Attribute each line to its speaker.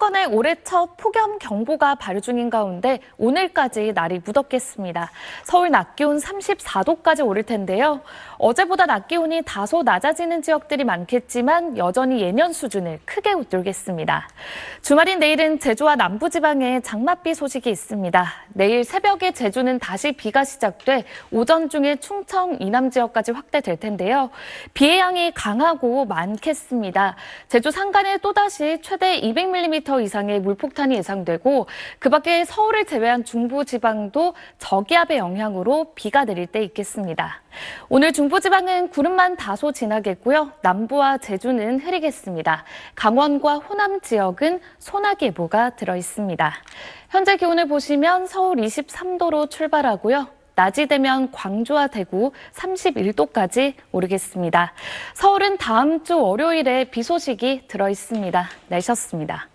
Speaker 1: 수도권에 올해 첫 폭염 경보가 발효 중인 가운데 오늘까지 날이 무덥겠습니다. 서울 낮 기온 34도까지 오를 텐데요. 어제보다 낮 기온이 다소 낮아지는 지역들이 많겠지만 여전히 예년 수준을 크게 웃돌겠습니다. 주말인 내일은 제주와 남부지방에 장맛비 소식이 있습니다. 내일 새벽에 제주는 다시 비가 시작돼 오전 중에 충청 이남 지역까지 확대될 텐데요. 비의 양이 강하고 많겠습니다. 제주 산간에 또다시 최대 200mm 이상의 물폭탄이 예상되고 그 밖에 서울을 제외한 중부 지방도 저기압의 영향으로 비가 내릴 때 있겠습니다. 오늘 중부 지방은 구름만 다소 지나겠고요. 남부와 제주는 흐리겠습니다. 강원과 호남 지역은 소나기 예보가 들어 있습니다. 현재 기온을 보시면 서울 23도로 출발하고요. 낮이 되면 광주와 대구 31도까지 오르겠습니다. 서울은 다음 주 월요일에 비 소식이 들어 있습니다. 날씨였습니다.